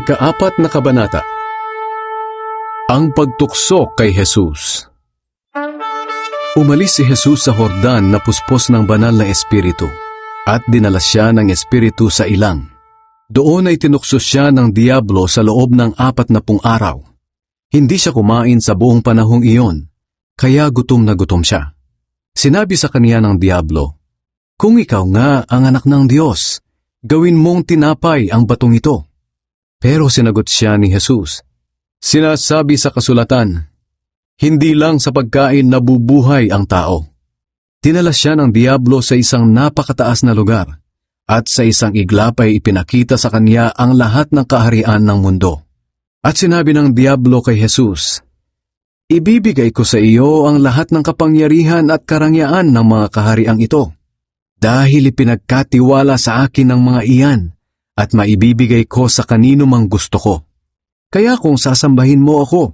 Ikaapat na kabanata Ang pagtukso kay Jesus Umalis si Jesus sa Hordan na puspos ng banal na espiritu at dinala siya ng espiritu sa ilang. Doon ay tinukso siya ng Diablo sa loob ng apat na pung araw. Hindi siya kumain sa buong panahong iyon, kaya gutom na gutom siya. Sinabi sa kaniya ng Diablo, Kung ikaw nga ang anak ng Diyos, gawin mong tinapay ang batong ito. Pero sinagot siya ni Jesus, Sinasabi sa kasulatan, hindi lang sa pagkain nabubuhay ang tao. Tinala siya ng Diablo sa isang napakataas na lugar at sa isang iglap ay ipinakita sa kanya ang lahat ng kaharian ng mundo. At sinabi ng Diablo kay Jesus, Ibibigay ko sa iyo ang lahat ng kapangyarihan at karangyaan ng mga kahariang ito, dahil ipinagkatiwala sa akin ng mga iyan at maibibigay ko sa kanino mang gusto ko. Kaya kung sasambahin mo ako,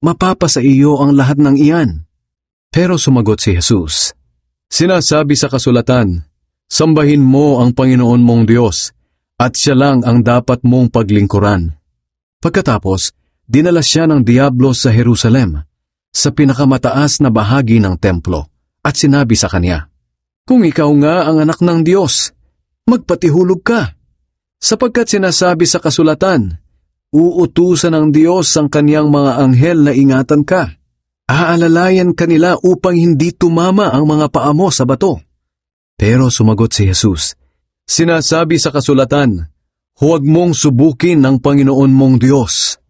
mapapa sa iyo ang lahat ng iyan. Pero sumagot si Jesus, Sinasabi sa kasulatan, Sambahin mo ang Panginoon mong Diyos, at siya lang ang dapat mong paglingkuran. Pagkatapos, dinala siya ng Diablo sa Jerusalem, sa pinakamataas na bahagi ng templo, at sinabi sa kanya, Kung ikaw nga ang anak ng Diyos, magpatihulog ka, sapagkat sinasabi sa kasulatan, Uutusan ng Diyos ang kaniyang mga anghel na ingatan ka. Aalalayan kanila upang hindi tumama ang mga paa mo sa bato. Pero sumagot si Jesus, Sinasabi sa kasulatan, Huwag mong subukin ng Panginoon mong Diyos.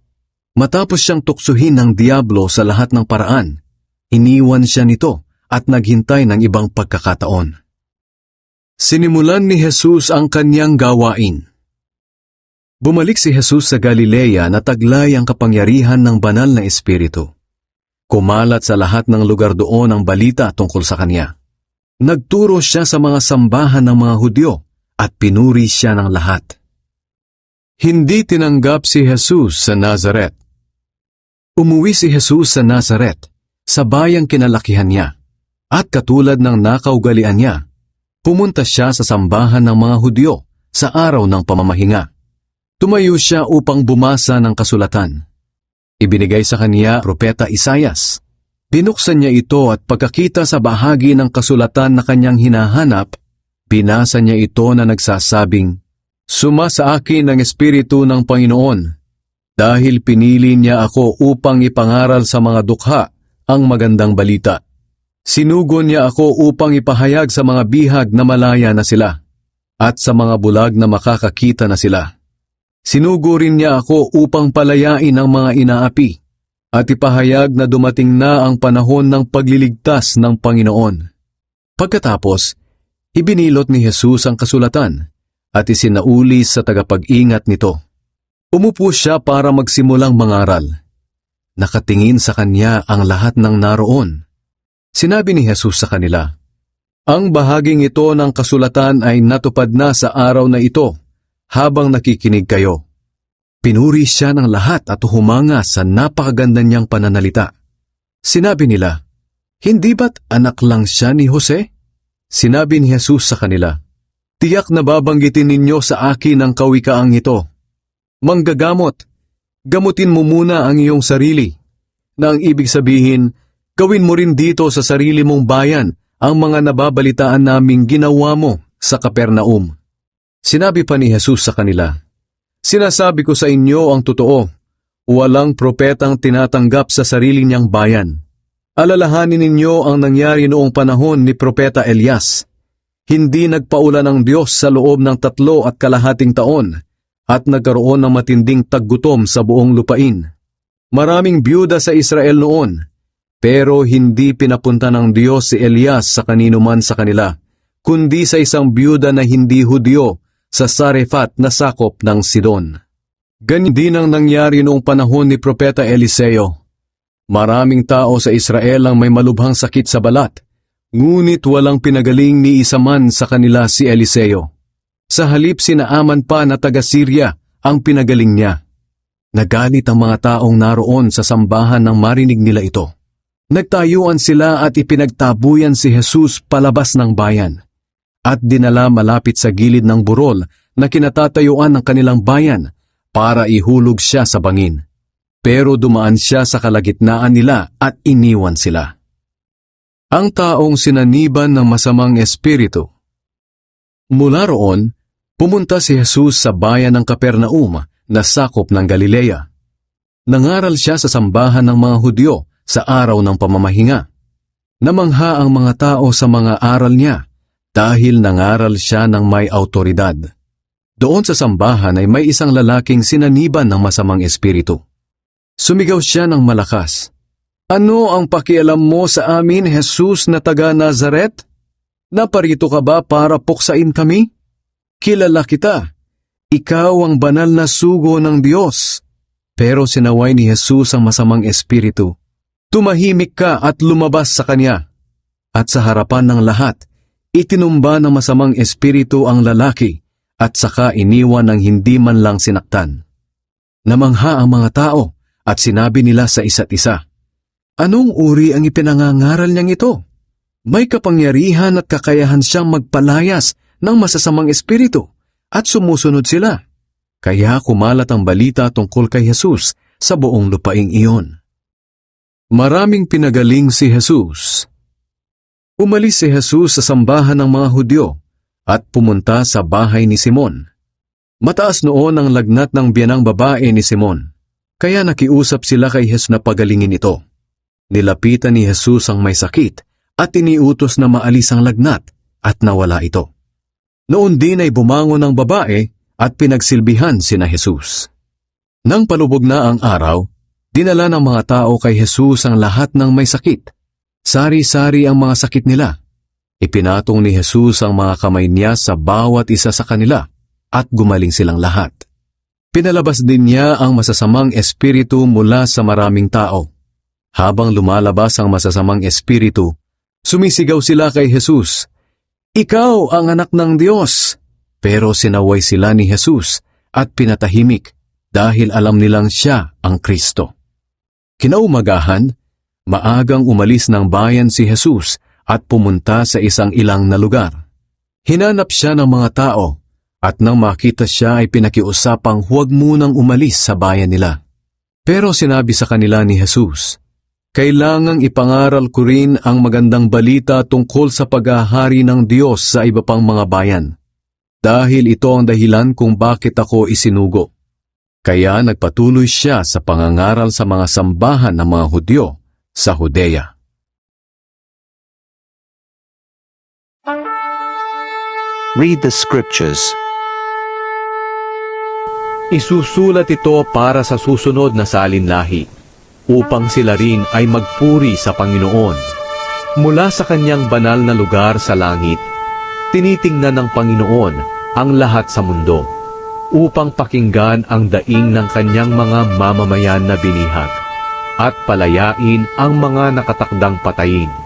Matapos siyang tuksuhin ng Diablo sa lahat ng paraan, iniwan siya nito at naghintay ng ibang pagkakataon. Sinimulan ni Jesus ang kanyang gawain. Bumalik si Jesus sa Galilea na taglay ang kapangyarihan ng banal na espiritu. Kumalat sa lahat ng lugar doon ang balita tungkol sa kanya. Nagturo siya sa mga sambahan ng mga Hudyo at pinuri siya ng lahat. Hindi tinanggap si Jesus sa Nazaret. Umuwi si Jesus sa Nazaret, sa bayang kinalakihan niya, at katulad ng nakaugalian niya, pumunta siya sa sambahan ng mga Hudyo sa araw ng pamamahinga. Tumayo siya upang bumasa ng kasulatan. Ibinigay sa kaniya propeta Isayas. Binuksan niya ito at pagkakita sa bahagi ng kasulatan na kanyang hinahanap, binasa niya ito na nagsasabing, Suma sa akin ang Espiritu ng Panginoon, dahil pinili niya ako upang ipangaral sa mga dukha ang magandang balita. Sinugo niya ako upang ipahayag sa mga bihag na malaya na sila, at sa mga bulag na makakakita na sila. Sinugo rin niya ako upang palayain ang mga inaapi at ipahayag na dumating na ang panahon ng pagliligtas ng Panginoon. Pagkatapos, ibinilot ni Jesus ang kasulatan at isinauli sa tagapag-ingat nito. Umupo siya para magsimulang mangaral. Nakatingin sa kanya ang lahat ng naroon. Sinabi ni Jesus sa kanila, Ang bahaging ito ng kasulatan ay natupad na sa araw na ito habang nakikinig kayo. Pinuri siya ng lahat at humanga sa napakaganda niyang pananalita. Sinabi nila, Hindi ba't anak lang siya ni Jose? Sinabi ni Jesus sa kanila, Tiyak na babanggitin ninyo sa akin ang kawikaang ito. Manggagamot, gamutin mo muna ang iyong sarili. Na ang ibig sabihin, gawin mo rin dito sa sarili mong bayan ang mga nababalitaan naming ginawa mo sa Kapernaum. Sinabi pa ni Jesus sa kanila, Sinasabi ko sa inyo ang totoo, walang propetang tinatanggap sa sarili niyang bayan. Alalahanin ninyo ang nangyari noong panahon ni Propeta Elias. Hindi nagpaulan ng Diyos sa loob ng tatlo at kalahating taon at nagkaroon ng matinding taggutom sa buong lupain. Maraming byuda sa Israel noon, pero hindi pinapunta ng Diyos si Elias sa kanino man sa kanila, kundi sa isang byuda na hindi Hudyo sa Sarefat na sakop ng Sidon. Ganyan din ang nangyari noong panahon ni Propeta Eliseo. Maraming tao sa Israel ang may malubhang sakit sa balat, ngunit walang pinagaling ni isa man sa kanila si Eliseo. Sa halip sinaaman pa na taga-Syria ang pinagaling niya. Nagalit ang mga taong naroon sa sambahan nang marinig nila ito. Nagtayuan sila at ipinagtabuyan si Jesus palabas ng bayan at dinala malapit sa gilid ng burol na kinatatayuan ng kanilang bayan para ihulog siya sa bangin. Pero dumaan siya sa kalagitnaan nila at iniwan sila. Ang taong sinaniban ng masamang espiritu. Mula roon, pumunta si Jesus sa bayan ng Kapernaum na sakop ng Galilea. Nangaral siya sa sambahan ng mga Hudyo sa araw ng pamamahinga. Namangha ang mga tao sa mga aral niya dahil nangaral siya ng may autoridad. Doon sa sambahan ay may isang lalaking sinaniban ng masamang espiritu. Sumigaw siya ng malakas. Ano ang pakialam mo sa amin, Jesus na taga Nazaret? Naparito ka ba para puksain kami? Kilala kita. Ikaw ang banal na sugo ng Diyos. Pero sinaway ni Jesus ang masamang espiritu. Tumahimik ka at lumabas sa kanya. At sa harapan ng lahat, itinumba ng masamang espiritu ang lalaki at saka iniwan ng hindi man lang sinaktan. Namangha ang mga tao at sinabi nila sa isa't isa, Anong uri ang ipinangangaral niyang ito? May kapangyarihan at kakayahan siyang magpalayas ng masasamang espiritu at sumusunod sila. Kaya kumalat ang balita tungkol kay Jesus sa buong lupaing iyon. Maraming pinagaling si Jesus. Umalis si Jesus sa sambahan ng mga Hudyo at pumunta sa bahay ni Simon. Mataas noon ang lagnat ng biyanang babae ni Simon, kaya nakiusap sila kay Jesus na pagalingin ito. Nilapitan ni Jesus ang may sakit at iniutos na maalis ang lagnat at nawala ito. Noon din ay bumangon ang babae at pinagsilbihan sina Jesus. Nang palubog na ang araw, dinala ng mga tao kay Jesus ang lahat ng may sakit. Sari-sari ang mga sakit nila. Ipinatong ni Jesus ang mga kamay niya sa bawat isa sa kanila at gumaling silang lahat. Pinalabas din niya ang masasamang espiritu mula sa maraming tao. Habang lumalabas ang masasamang espiritu, sumisigaw sila kay Jesus, Ikaw ang anak ng Diyos! Pero sinaway sila ni Jesus at pinatahimik dahil alam nilang siya ang Kristo. Kinaumagahan, maagang umalis ng bayan si Jesus at pumunta sa isang ilang na lugar. Hinanap siya ng mga tao at nang makita siya ay pinakiusapang huwag munang umalis sa bayan nila. Pero sinabi sa kanila ni Jesus, Kailangang ipangaral ko rin ang magandang balita tungkol sa paghahari ng Diyos sa iba pang mga bayan. Dahil ito ang dahilan kung bakit ako isinugo. Kaya nagpatuloy siya sa pangangaral sa mga sambahan ng mga Hudyo sa Judea. Read the scriptures. Isusulat ito para sa susunod na salinlahi, upang sila rin ay magpuri sa Panginoon. Mula sa kanyang banal na lugar sa langit, tinitingnan ng Panginoon ang lahat sa mundo, upang pakinggan ang daing ng kanyang mga mamamayan na binihag, at palayain ang mga nakatakdang patayin.